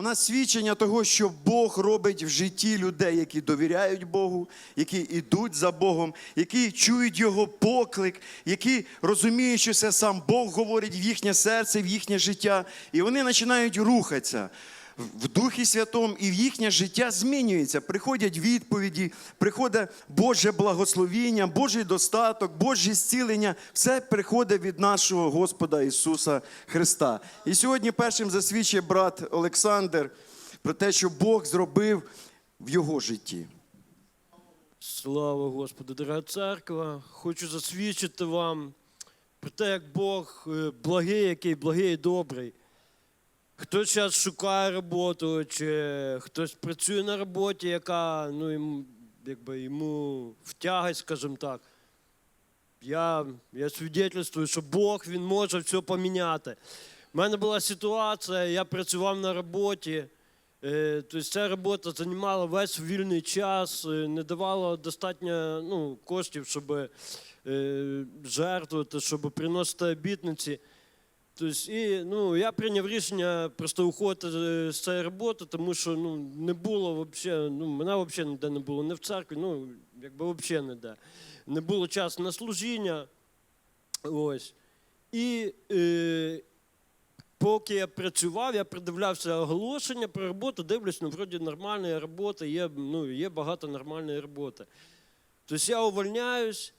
У нас свідчення того, що Бог робить в житті людей, які довіряють Богу, які йдуть за Богом, які чують Його поклик, які розуміють, що це сам Бог говорить в їхнє серце, в їхнє життя, і вони починають рухатися в Духі Святому, і в їхнє життя змінюється. Приходять відповіді, приходить Боже благословіння, Божий достаток, Боже зцілення. Все приходить від нашого Господа Ісуса Христа. І сьогодні першим засвідчує брат Олександр про те, що Бог зробив в його житті. Слава Господу, дорога церква. Хочу засвідчити вам про те, як Бог е, благий, який благий і добрий. Хтось зараз шукає роботу, чи хтось працює на роботі, яка ну, йому, якби, йому втягать, скажімо так. Я, я свідетельствую, що Бог він може все поміняти. У мене була ситуація, я працював на роботі. Е, Тобто ця робота займала весь вільний час, е, не давала достатньо ну, коштів, щоб е, жертвувати, щоб приносити обітниці. Тобто, і, ну, я прийняв рішення просто уходити з цієї роботи, тому що ну, не було вообще, ну, мене взагалі ніде не було, не в церкві, ну, якби взагалі ніде. Не було часу на служіння. Ось. І е, поки я працював, я придивлявся оголошення про роботу, дивлюсь, ну, вроді нормальна робота, є, ну, є багато нормальної роботи. Тобто я увольняюсь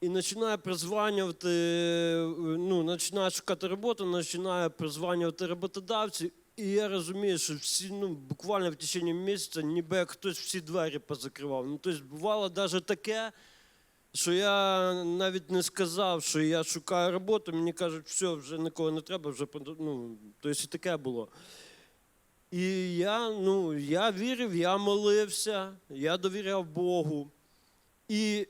і починаю призванювати, е, ну, починаю шукати роботу, починаю призванювати роботодавців. І я розумію, що всі, ну, буквально в течение місяця, ніби як хтось всі двері позакривав. Ну, тобто бувало навіть таке, що я навіть не сказав, що я шукаю роботу, мені кажуть, все, вже нікого не треба, вже ну, тобто і таке було. І я, ну, я вірив, я молився, я довіряв Богу. І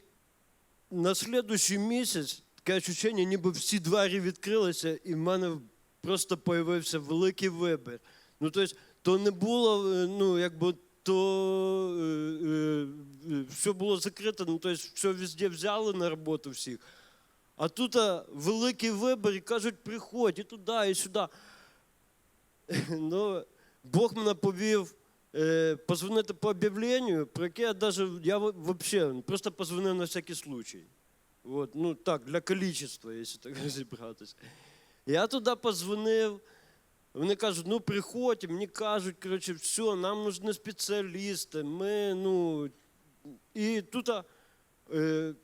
на слідуючий місяць таке відчуття, ніби всі двері відкрилися, і в мене просто появився великий вибір. Ну, тобто, то не було, е, ну, якби то е, е, е, все було закрито, ну, тобто, все везде взяли на роботу всіх. А тут а, великий вибір і кажуть, приходь і туди, і сюди. Ну, Бог мене повів позвонити по об'явленню, про яке я даже, я взагалі просто позвонив на всякий случай. От, ну так, для количества, якщо так розібратися. Я туди позвонив, вони кажуть, ну приходь, мені кажуть, коротше, все, нам нужні спеціалісти, ми, ну. І тут е,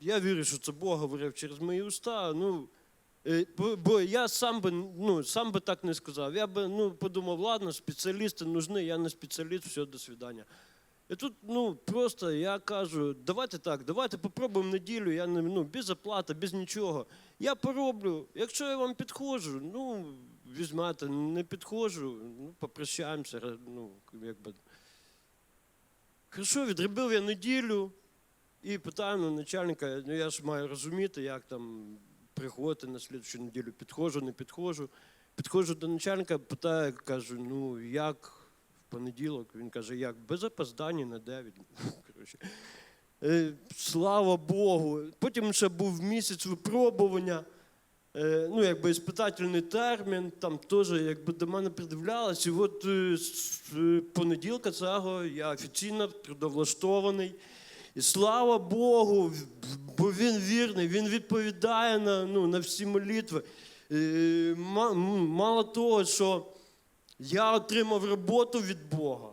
я вірю, що це Бог говорив через мої уста. Ну, Е, Бо, бо я сам би, ну, сам би так не сказав. Я би ну, подумав, ладно, спеціалісти нужны, я не спеціаліст, все, до свидання. І тут ну, просто я кажу, давайте так, давайте попробуємо неділю, я не, ну, без оплати, без нічого. Я пороблю. Якщо я вам підходжу, ну, візьмете, не підходжу, ну, попрощаємося. Ну, якби. Хорошо, відробив я неділю і питаю ну, начальника, ну я ж маю розуміти, як там приходити на слідчу неділю. Підходжу, не підходжу. Підходжу до начальника, питаю, кажу, ну як в понеділок? Він каже, як без опоздання на 9. Коротше. Е, Слава Богу. Потім ще був місяць випробування. Е, ну, якби іспитательний термін, там теж якби до мене придивлялось. І от е, з понеділка цього я офіційно трудовлаштований. І слава Богу, бо він вірний, він відповідає на, ну, на всі молитви. М, Мало того, що я отримав роботу від Бога.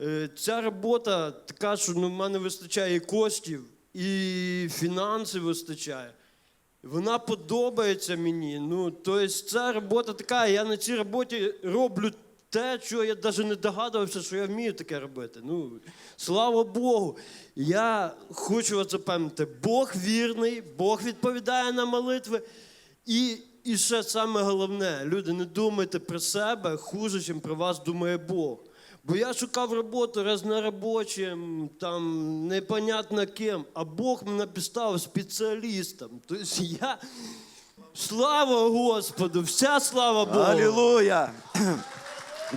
Е, Ця робота така, що ну, в мене вистачає і коштів, і фінансів вистачає. Вона подобається мені. Ну, тобто ця робота така, я на цій роботі роблю те, що я навіть не догадувався, що я вмію таке робити. Ну, слава Богу. Я хочу вас запевнити, Бог вірний, Бог відповідає на молитви. І, і ще саме головне, люди, не думайте про себе хуже, ніж про вас думає Бог. Бо я шукав роботу разнорабочим, там непонятно ким, а Бог мене підставив спеціалістом. Тобто я. Слава Господу! Вся слава Богу! Алілуя!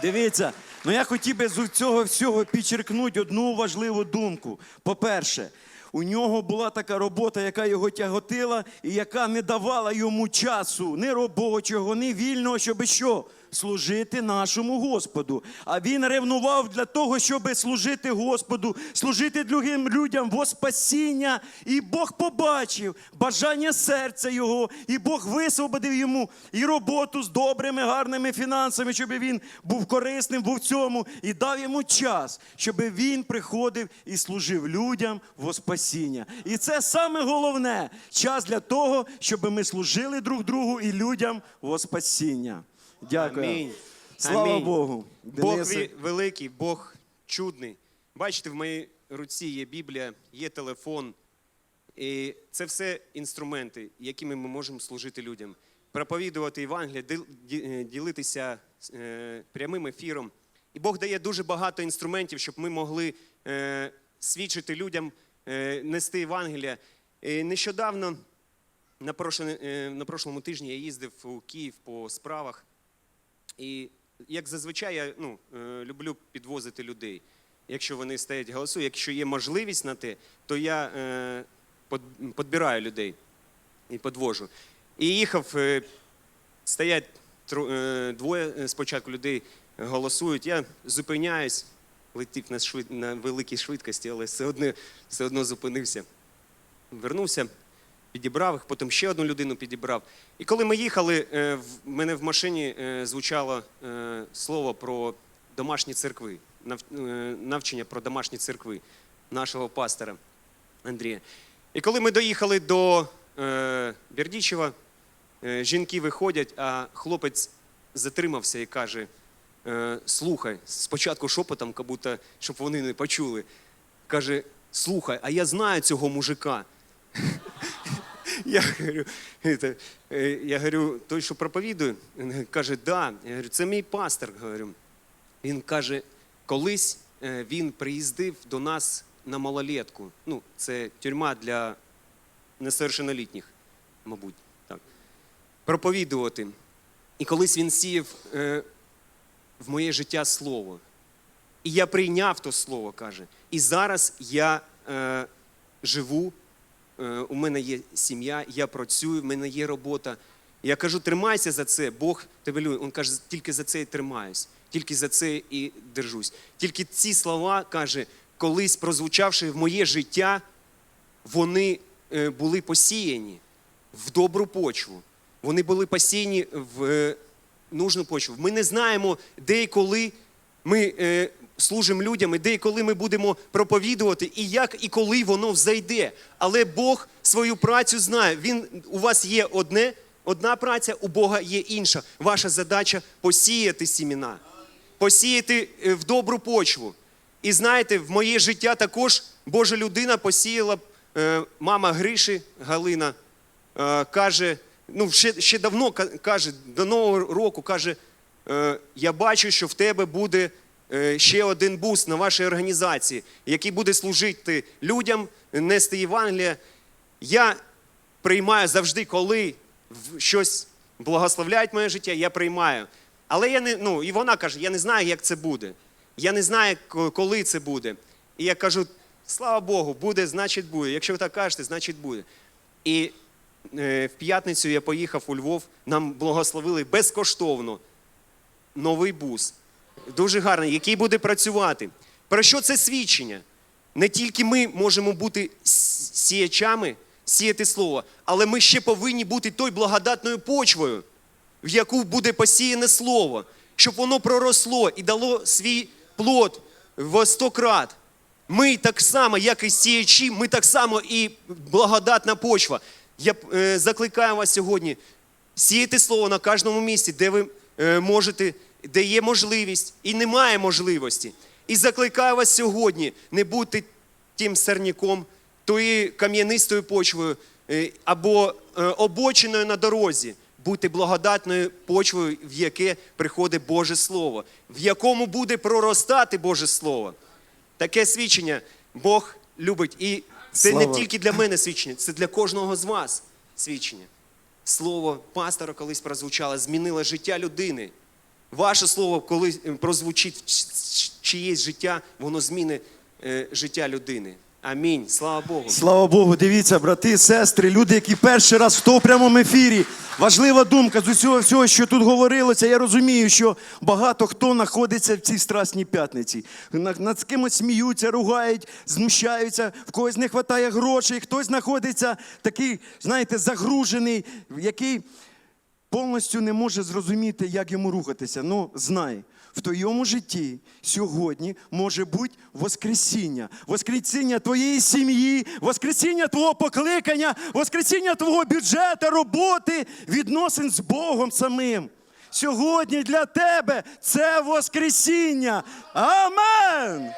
Дивіться, ну я хотів би з цього всього підчеркнути одну важливу думку. По-перше, у нього була така робота, яка його тяготила і яка не давала йому часу ні робочого, ні вільного, щоб що? Служити нашому Господу. А він ревнував для того, щоб служити Господу, служити другим людям во спасіння. І Бог побачив бажання серця його, і Бог висвободив йому і роботу з добрими, гарними фінансами, щоб він був корисним в цьому, і дав йому час, щоб він приходив і служив людям во спасіння. І це саме головне час для того, щоб ми служили друг другу і людям во спасіння. Дякую. Амінь. Слава Амінь. Богу. Бог Денисе. ві- великий, Бог чудний. Бачите, в моїй руці є Біблія, є телефон. І це все інструменти, якими ми можемо служити людям. Проповідувати ді- е, ділитися е, прямим ефіром. І Бог дає дуже багато інструментів, щоб ми могли е, свідчити людям, е, нести Євангелія. І нещодавно, на, прошле- е, на прошлому тижні, я їздив у Київ по справах. І як зазвичай я ну, е, люблю підвозити людей. Якщо вони стоять голосують, якщо є можливість на те, то я е, под- підбираю людей і підвожу. І їхав, е, стоять тро- е, двоє спочатку людей голосують. Я зупиняюсь, летів на, швид, на великій швидкості, але все одно, все одно зупинився. Вернувся, підібрав їх, потім ще одну людину підібрав. І коли ми їхали, е, в мене в машині е, звучало е, слово про домашні церкви, нав- е, про домашні церкви нашого пастора Андрія. І коли ми доїхали до Бердічева, жінки виходять, а хлопець затримався і каже: слухай, спочатку шепотом, як будто, щоб вони не почули. Каже: слухай, а я знаю цього мужика. Я говорю, это, е, я говорю, той, що проповідує, він каже, да. Я говорю, це мій пастор. Говорю. Він каже, колись е, він приїздив до нас на малолетку. Ну, це тюрма для несовершеннолітніх, мабуть. Так. Проповідувати. І колись він сіяв е, в моє життя слово. І я прийняв то слово, каже. І зараз я е, живу, у мене є сім'я, я працюю, в мене є робота. Я кажу, тримайся за це, Бог тебе любить. Він каже, тільки за це і тримаюсь, тільки за це і держусь. Тільки ці слова, каже, колись прозвучавши в моє життя, вони е, були посіяні в добру почву. Вони були посіяні в е, нужну почву. Ми не знаємо, де і коли ми е, служимо людям, і де і коли ми будемо проповідувати, і як і коли воно взайде. Але Бог свою працю знає. Він, у вас є одне, одна праця, у Бога є інша. Ваша задача посіяти сіміна, посіяти е, в добру почву. І знаєте, в моє життя також Божа людина посіяла е, мама Гриші Галина, е, каже, ну ще, ще давно каже, до Нового року каже, я бачу, що в тебе буде е, ще один бус на вашій організації, який буде служити людям, нести Євангелія. Я приймаю завжди, коли щось благословляють моє життя, я приймаю. Але я не, ну, і вона каже, я не знаю, як це буде. Я не знаю, коли це буде. І я кажу, слава Богу, буде, значить буде. Якщо ви так кажете, значить буде. І е, в п'ятницю я поїхав у Львов, нам благословили безкоштовно новий бус. Дуже гарний, який буде працювати. Про що це свідчення? Не тільки ми можемо бути сіячами, сіяти слово, але ми ще повинні бути той благодатною почвою, в яку буде посіяне слово, щоб воно проросло і дало свій плод в сто крат. Ми так само, як і сіячі, ми так само і благодатна почва. Я е, закликаю вас сьогодні сіяти слово на кожному місці, де ви можете, де є можливість і немає можливості. І закликаю вас сьогодні не бути тим сорняком, тою кам'янистою почвою е, або е, обочиною на дорозі. Будьте благодатною почвою, в яке приходить Боже Слово, в якому буде проростати Боже Слово. Таке свідчення Бог любить. І це не тільки для мене свідчення, це для кожного з вас свідчення. Слово пастора колись прозвучало, змінило життя людини. Ваше слово, коли прозвучить в ч- ч- чиєсь життя, воно змінить е, життя людини. Амінь. Слава Богу. Слава Богу, дивіться, брати, сестри, люди, які перший раз в тому прямому ефірі. Важлива думка з усього всього, що тут говорилося. Я розумію, що багато хто знаходиться в цій страсній п'ятниці. Над, кимось сміються, ругають, знущаються, в когось не вистачає грошей, хтось знаходиться такий, знаєте, загружений, який повністю не може зрозуміти, як йому рухатися. Ну, знай, в твоєму житті сьогодні може бути Воскресіння. Воскресіння твоєї сім'ї, Воскресіння твого покликання, Воскресіння твого бюджету, роботи, відносин з Богом самим. Сьогодні для тебе це Воскресіння. Амен!